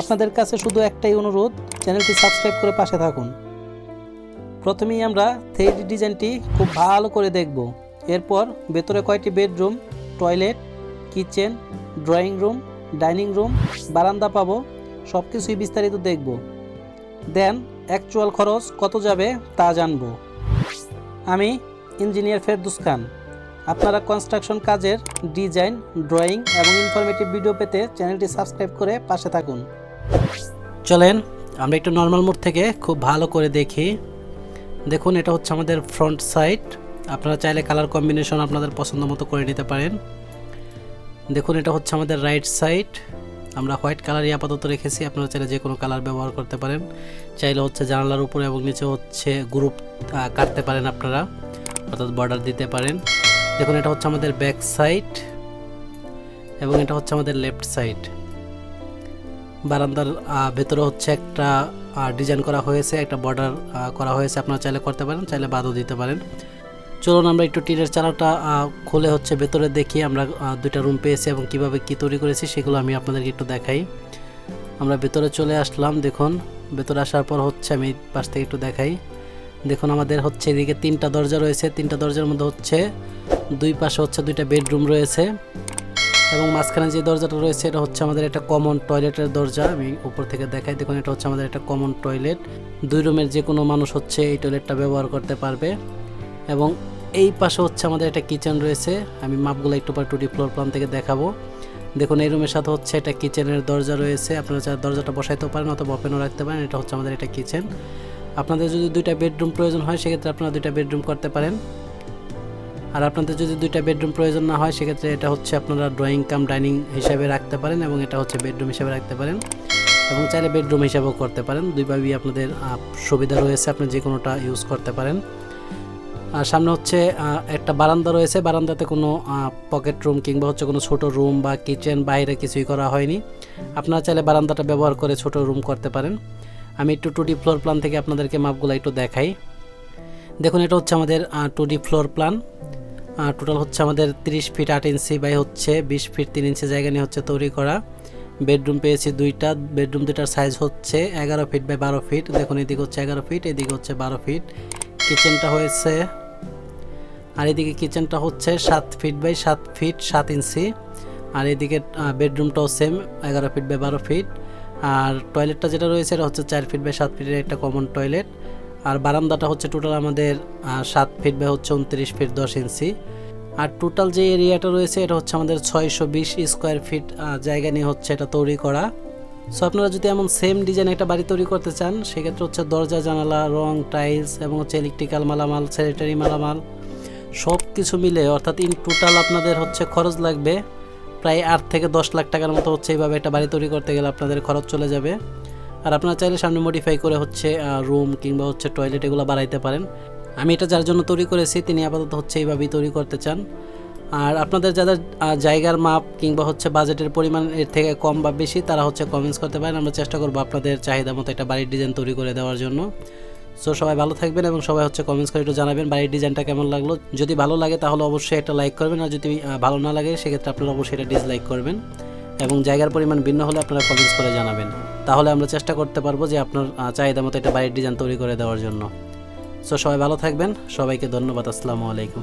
আপনাদের কাছে শুধু একটাই অনুরোধ, চ্যানেলটি সাবস্ক্রাইব করে পাশে থাকুন। প্রথমেই আমরা থ্রি ডিজাইনটি খুব ভালো করে দেখব। এরপর ভেতরে কয়টি bedroom, toilet, kitchen, drawing room, dining room, বারান্দা পাবো সব কিছুই বিস্তারিত দেখব। দেন অ্যাকচুয়াল খরচ কত যাবে তা জানব। আমি ইঞ্জিনিয়ার ফেরদুস খান। আপনারা কনস্ট্রাকশন কাজের ডিজাইন, ড্রয়িং এবং ইনফরমেটিভ ভিডিও পেতে চ্যানেলটি সাবস্ক্রাইব করে পাশে থাকুন। চলেন, আমরা একটু নর্মাল মোড থেকে খুব ভালো করে দেখি। দেখুন, এটা হচ্ছে আমাদের ফ্রন্ট সাইড আপনারা চাইলে কালার কম্বিনেশন আপনাদের পছন্দ মতো করে নিতে পারেন। দেখুন, এটা হচ্ছে আমাদের রাইট সাইড আমরা হোয়াইট কালারই আপাতত রেখেছি। আপনারা চাইলে যে কোনো কালার ব্যবহার করতে পারেন। চাইলে হচ্ছে জানালার উপরে এবং নিচে হচ্ছে গ্রুপ কাটতে পারেন আপনারা। অর্থাৎ বর্ডার দিতে পারেন। দেখুন, এটা হচ্ছে আমাদের ব্যাক সাইড এবং এটা হচ্ছে আমাদের লেফট সাইড বারান্দার ভেতরে হচ্ছে একটা ডিজাইন করা হয়েছে, একটা বর্ডার করা হয়েছে, আপনারা চাইলে করতে পারেন, চাইলে বাদও দিতে পারেন। চলুন আমরা একটু টিনের চালাটা খুলে হচ্ছে ভেতরে দেখি আমরা দুইটা রুম পেয়েছি এবং কীভাবে কি তৈরি করেছি, সেগুলো আমি আপনাদেরকে একটু দেখাই। আমরা ভেতরে চলে আসলাম, দেখুন। ভেতরে আসার পর হচ্ছে আমি পাশ থেকে একটু দেখাই। দেখুন আমাদের হচ্ছে এদিকে তিনটা দরজা রয়েছে, তিনটা দরজার মধ্যে হচ্ছে দুই পাশে হচ্ছে দুইটা বেডরুম রয়েছে। এবং মাঝখানে যে দরজাটা রয়েছে, এটা হচ্ছে আমাদের একটা কমন টয়লেটের দরজা। আমি উপর থেকে দেখাই, দেখুন, এটা হচ্ছে আমাদের একটা কমন টয়লেট দুই রুমের যে কোনো মানুষ হচ্ছে এই টয়লেটটা ব্যবহার করতে পারবে। এবং এই পাশে হচ্ছে আমাদের একটা কিচেন রয়েছে। আমি মাপগুলো একটু পর টুডি ফ্লোর প্ল্যান থেকে দেখাবো। দেখুন, এই রুমের সাথে হচ্ছে একটা কিচেনের দরজা রয়েছে। আপনারা চাই দরজাটা বসাইতেও পারেন অথবা ওপেনও রাখতে পারেন। এটা হচ্ছে আমাদের একটা কিচেন আপনাদের যদি দুইটা বেডরুম প্রয়োজন হয়, সেক্ষেত্রে আপনারা দুইটা বেডরুম করতে পারেন। আর আপনাদের যদি দুইটা বেডরুম প্রয়োজন না হয়, সেক্ষেত্রে এটা হচ্ছে আপনারা ড্রয়িং কাম ডাইনিং হিসাবে রাখতে পারেন এবং এটা হচ্ছে বেডরুম হিসাবে রাখতে পারেন। এবং চাইলে বেডরুম হিসাবেও করতে পারেন। দুইভাবেই আপনাদের সুবিধা রয়েছে, আপনি যে কোনোটা ইউজ করতে পারেন। আর সামনে হচ্ছে একটা বারান্দা রয়েছে। বারান্দাতে কোনো পকেট রুম কিংবা হচ্ছে কোনো ছোট রুম বা কিচেন বাইরে কিছুই করা হয়নি। আপনারা চাইলে বারান্দাটা ব্যবহার করে ছোট রুম করতে পারেন। আমি একটু টু ডি ফ্লোর প্ল্যান থেকে আপনাদেরকে মাপগুলো একটু দেখাই। দেখুন, এটা হচ্ছে আমাদের two D floor plan total হচ্ছে আমাদের 30 ফিট আট ইঞ্চি বাই হচ্ছে বিশ ফিট তিন ইঞ্চি জায়গা নিয়ে হচ্ছে তৈরি করা। বেডরুম পেয়েছি দুইটা বেডরুম দুইটার সাইজ হচ্ছে এগারো ফিট বাই বারো ফিট দেখুন, এদিকে হচ্ছে এগারো ফিট এদিকে হচ্ছে বারো ফিট কিচেনটা হয়েছে, আর এদিকে কিচেনটা হচ্ছে সাত ফিট বাই সাত ফিট সাত ইঞ্চি আর এদিকে বেডরুমটাও সেম এগারো ফিট বাই বারো ফিট আর টয়লেটটা যেটা রয়েছে, এটা হচ্ছে চার ফিট বাই সাত ফিটের একটা কমন টয়লেট আর বারান্দাটা হচ্ছে টোটাল আমাদের সাত ফিট বা হচ্ছে উনত্রিশ ফিট দশ ইঞ্চি আর টোটাল যে এরিয়াটা রয়েছে, এটা হচ্ছে আমাদের ছয়শো বিশ স্কোয়ার ফিট জায়গা নিয়ে হচ্ছে এটা তৈরি করা। সো আপনারা যদি এমন সেম ডিজাইন একটা বাড়ি তৈরি করতে চান, সেক্ষেত্রে হচ্ছে দরজা, জানালা, রং টাইলস এবং হচ্ছে ইলেকট্রিক্যাল মালামাল স্যানিটারি মালামাল সব কিছু মিলে, অর্থাৎ ইন টোটাল আপনাদের হচ্ছে খরচ লাগবে, প্রায় আট থেকে দশ লাখ টাকার মতো হচ্ছে এইভাবে একটা বাড়ি তৈরি করতে গেলে আপনাদের খরচ চলে যাবে। আর আপনারা চাইলে সামনে মডিফাই করে হচ্ছে রুম কিংবা হচ্ছে টয়লেট এগুলো বাড়াইতে পারেন। আমি এটা যার জন্য তৈরি করেছি, তিনি আপাতত হচ্ছে এইভাবেই তৈরি করতে চান। আর আপনাদের যাদের জায়গার মাপ কিংবা হচ্ছে বাজেটের পরিমাণ এর থেকে কম বা বেশি, তারা হচ্ছে কমেন্টস করতে পারেন। আমরা চেষ্টা করব আপনাদের চাহিদা মতো একটা বাড়ির ডিজাইন তৈরি করে দেওয়ার জন্য। সো সবাই ভালো থাকবেন এবং সবাই হচ্ছে কমেন্টস করে একটু জানাবেন বাড়ির ডিজাইনটা কেমন লাগল। যদি ভালো লাগে তাহলে অবশ্যই একটা লাইক করবেন, আর যদি ভালো না লাগে, সেক্ষেত্রে আপনারা অবশ্যই এটা ডিসলাইক করবেন। এবং জায়গার পরিমাণ ভিন্ন হলে আপনারা কমেন্টস করে জানাবেন। তাহলে আমরা চেষ্টা করতে পারব যে আপনার চাহিদা মতো একটা বাড়ির ডিজাইন তৈরি করে দেওয়ার জন্য। সো সবাই ভালো থাকবেন। সবাইকে ধন্যবাদ। আসসালামু আলাইকুম।